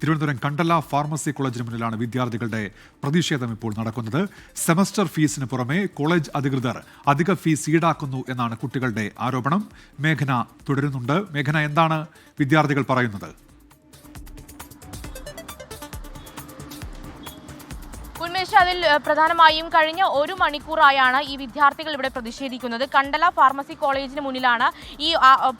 Thiruvananthapuram Kandala pharmacy കോളേജിന് മുന്നിലാണ് വിദ്യാർത്ഥികളുടെ പ്രതിഷേധം ഇപ്പോൾ നടക്കുന്നത്. സെമസ്റ്റർ ഫീസിന് പുറമെ കോളേജ് അധികൃതർ അധിക ഫീസ് ഈടാക്കുന്നു എന്നാണ് കുട്ടികളുടെ ആരോപണം. മേഘന തുടരുന്നുണ്ട്. മേഘന എന്താണ് വിദ്യാർത്ഥികൾ പറയുന്നത്? ഉന്മേഷ് അതിൽ പ്രധാനമായും കഴിഞ്ഞ ഒരു മണിക്കൂറായാണ് ഈ വിദ്യാർത്ഥികൾ ഇവിടെ പ്രതിഷേധിക്കുന്നത്. കണ്ടല ഫാർമസി കോളേജിന് മുന്നിലാണ് ഈ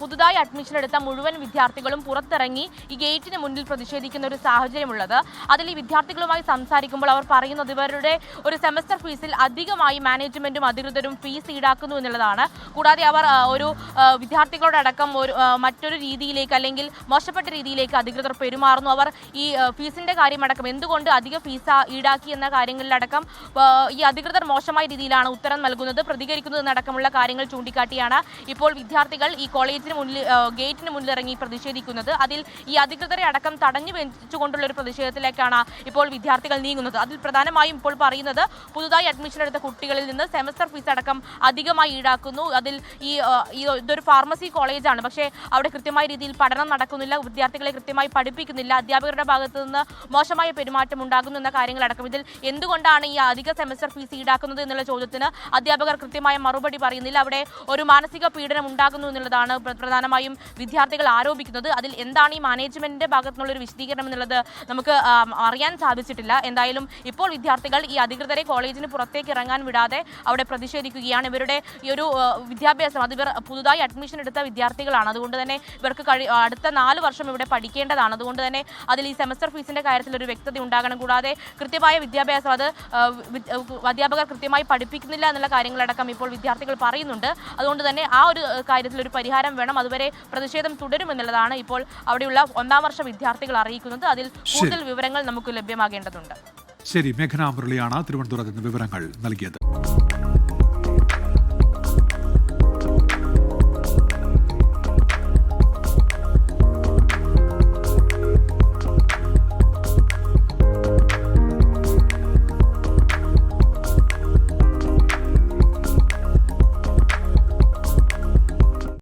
പുതുതായി അഡ്മിഷൻ എടുത്ത മുഴുവൻ വിദ്യാർത്ഥികളും പുറത്തിറങ്ങി ഈ ഗേറ്റിന് മുന്നിൽ പ്രതിഷേധിക്കുന്ന ഒരു സാഹചര്യമുള്ളത്. അതിൽ ഈ വിദ്യാർത്ഥികളുമായി സംസാരിക്കുമ്പോൾ അവർ പറയുന്നത് ഇവരുടെ ഒരു സെമസ്റ്റർ ഫീസിൽ അധികമായി മാനേജ്മെന്റും അധികൃതരും ഫീസ് ഈടാക്കുന്നു എന്നുള്ളതാണ്. കൂടാതെ അവർ ഒരു വിദ്യാർത്ഥികളോടക്കം ഒരു മറ്റൊരു രീതിയിലേക്ക് അല്ലെങ്കിൽ മോശപ്പെട്ട രീതിയിലേക്ക് അധികൃതർ പെരുമാറുന്നു. അവർ ഈ ഫീസിന്റെ കാര്യമടക്കം എന്തുകൊണ്ട് അധിക ഫീസ് ഈടാക്കി എന്ന കാര്യങ്ങളിലടക്കം ഈ അധികൃതർ മോശമായ രീതിയിലാണ് ഉത്തരം നൽകുന്നത്. പ്രതികരിക്കുന്നത് എന്നടക്കമുള്ള കാര്യങ്ങൾ ചൂണ്ടിക്കാട്ടിയാണ് ഇപ്പോൾ വിദ്യാർത്ഥികൾ ഈ കോളേജിന് മുന്നിൽ ഗേറ്റിന് മുന്നിലിറങ്ങി പ്രതിഷേധിക്കുന്നത്. അതിൽ ഈ അധികൃതരെ അടക്കം തടഞ്ഞു വെച്ചുകൊണ്ടുള്ള ഒരു പ്രതിഷേധത്തിലേക്കാണ് ഇപ്പോൾ വിദ്യാർത്ഥികൾ നീങ്ങുന്നത്. അതിൽ പ്രധാനമായും ഇപ്പോൾ പറയുന്നത് പുതുതായി അഡ്മിഷൻ എടുത്ത കുട്ടികളിൽ നിന്ന് സെമസ്റ്റർ ഫീസ് അടക്കം അധികമായി ഈടാക്കുന്നു. അതിൽ ഈ ഇതൊരു ഫാർമസി കോളേജാണ്. പക്ഷേ അവിടെ കൃത്യമായ രീതിയിൽ പഠനം നടക്കുന്നില്ല. വിദ്യാർത്ഥികളെ കൃത്യമായി പഠിപ്പിക്കുന്നില്ല. അധ്യാപകരുടെ ഭാഗത്തു നിന്ന് മോശമായ പെരുമാറ്റം ഉണ്ടാകുന്നു എന്ന കാര്യങ്ങളടക്കം ഇതിൽ എന്തുകൊണ്ടാണ് ഈ അധിക സെമസ്റ്റർ ഫീസ് ഈടാക്കുന്നത് എന്നുള്ള ചോദ്യത്തിന് അധ്യാപകർ കൃത്യമായ മറുപടി പറയുന്നില്ല. അവിടെ ഒരു മാനസിക പീഡനം ഉണ്ടാകുന്നു എന്നുള്ളതാണ് പ്ര- പ്രധാനമായും വിദ്യാർത്ഥികൾ ആരോപിക്കുന്നത്. അതിൽ എന്താണ് ഈ മാനേജ്മെന്റിന്റെ ഭാഗത്തുനിന്നുള്ള ഒരു വിശദീകരണം എന്നുള്ളത് നമുക്ക് അറിയാൻ സാധിച്ചിട്ടില്ല. എന്തായാലും ഇപ്പോൾ വിദ്യാർത്ഥികൾ ഈ അധികൃതരെ കോളേജിന് പുറത്തേക്ക് ഇറങ്ങാൻ വിടാതെ അവിടെ പ്രതിഷേധിക്കുകയാണ്. ഇവരുടെ ഈ ഒരു വിദ്യാഭ്യാസം അത് ഇവർ പുതുതായി അഡ്മിഷൻ എടുത്ത വിദ്യാർത്ഥികളാണ്. അതുകൊണ്ട് തന്നെ ഇവർക്ക് കഴി അടുത്ത നാല് വർഷം ഇവിടെ പഠിക്കേണ്ടതാണ്. അതുകൊണ്ട് തന്നെ അതിൽ ഈ സെമസ്റ്റർ ഫീസിന്റെ കാര്യത്തിൽ ഒരു വ്യക്തത ഉണ്ടാകണം. കൂടാതെ കൃത്യമായ വിദ്യാഭ്യാസം അത് ആ, അധ്യാപകർ കൃത്യമായി പഠിപ്പിക്കുന്നില്ല എന്നുള്ള കാര്യങ്ങളടക്കം ഇപ്പോൾ വിദ്യാർത്ഥികൾ പറയുന്നുണ്ട്. അതുകൊണ്ട് തന്നെ ആ ഒരു കാര്യത്തിൽ ഒരു പരിഹാരം വേണം. അതുവരെ പ്രതിഷേധം തുടരുമെന്നുള്ളതാണ് ഇപ്പോൾ അവിടെയുള്ള ഒന്നാം വർഷ വിദ്യാർത്ഥികൾ അറിയിക്കുന്നത്. അതിൽ കൂടുതൽ വിവരങ്ങൾ നമുക്ക് ലഭ്യമാകേണ്ടതുണ്ട്. ശരി. മേഘന മുരളിയാണ് തിരുവനന്തപുരത്ത് നിന്ന് വിവരങ്ങൾ നൽകിയത്.